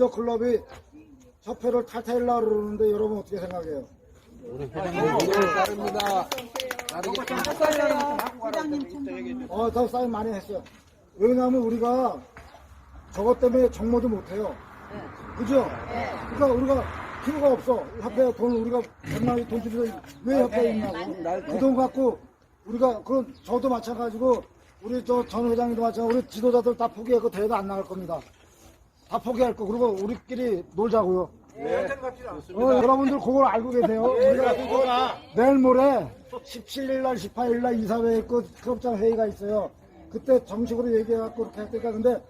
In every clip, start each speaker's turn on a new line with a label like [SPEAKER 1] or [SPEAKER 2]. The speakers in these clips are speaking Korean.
[SPEAKER 1] 중저 클럽이 협회를 탈퇴하려고 그러는데 여러분 어떻게 생각해요? 어, 더 사인 많이 했어요. 왜냐하면 우리가 저것 때문에 정모도 못해요. 그죠? 그러니까 우리가 필요가 없어. 협회에 돈 우리가 백만 돈 주면서 왜 협회에 있냐고. 그 돈 갖고 우리가 그런 저도 마찬가지고 우리 저 전 회장님도 마찬가지고 우리 지도자들 다 포기하고 대회도 안 나갈 겁니다. 다 포기할 거. 그리고 우리끼리 놀자고요. 어, 여러분들 그걸 알고 계세요. 우리가 내일 모레 17일 날, 18일 날 이사회에 있고 클럽장 회의가 있어요. 그때 정식으로 얘기해갖고 그렇게 할 테니까 근데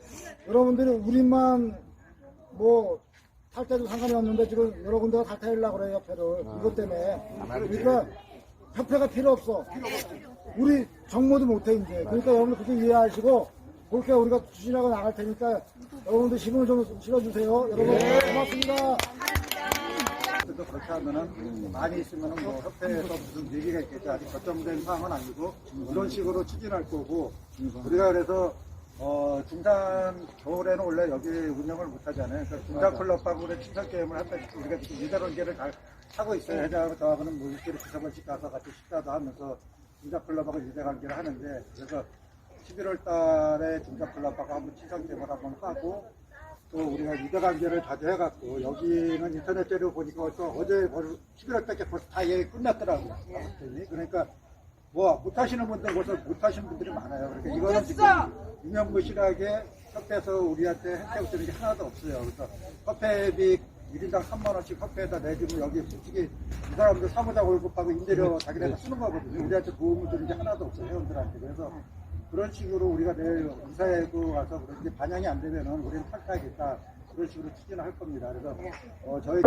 [SPEAKER 1] 여러분들이 우리만 뭐 탈퇴도 상관이 없는데 지금 여러 군데가 탈퇴하려고 그래요, 협회를. 이것 때문에. 그러니까 협회가 필요 없어. 우리 정모도 못해, 이제. 그러니까 여러분들 그렇게 이해하시고 그렇게 우리가 추진하고 나갈 테니까 여러분들 힘을 좀 실어주세요. 여러분 고맙습니다.
[SPEAKER 2] 또 그렇게 하면은 많이 있으면은 뭐 협회에서 무슨 얘기가 있겠죠. 아직 결정된 사항은 아니고 이런 식으로 추진할 거고 우리가 그래서 어 중산 겨울에는 원래 여기 운영을 못 하잖아요. 그래서 중산 클럽하고 우리 친선 게임을 한다시피 우리가 지금 이대관계를 잘 하고 있어요. 회장하고 저하고는 뭐 일주일에 두세 번씩 가서 같이 식사도 하면서 중산 클럽하고 유대 관계를 하는데 그래서 11월 달에 클럽하고 한번 친선 게임을 한번 하고 또 우리가 유대관계를 자주 해갖고 여기는 인터넷 자료 보니까 또 어제 벌써 11월 달에 벌써 다 얘기 끝났더라고요. 봤더니. 그러니까 뭐 못하시는 분들 벌써 못하시는 분들이 많아요. 그러니까 이거는 지금 유명무실하게 협회에서 우리한테 혜택 드는 게 하나도 없어요. 그래서 협회비 1인당 3만 원씩 협회에다 내주면 여기 솔직히 이 사람들 사무자 월급하고 임대료 자기네가 쓰는 거거든요. 우리한테 도움을 주는 게 하나도 없어요. 회원들한테. 그래서 그런 식으로 우리가 내일 이사회도 가서 그런지 반영이 안 되면은 우리는 탈퇴하겠다. 그런 식으로 추진을 할 겁니다. 그래서 어, 저희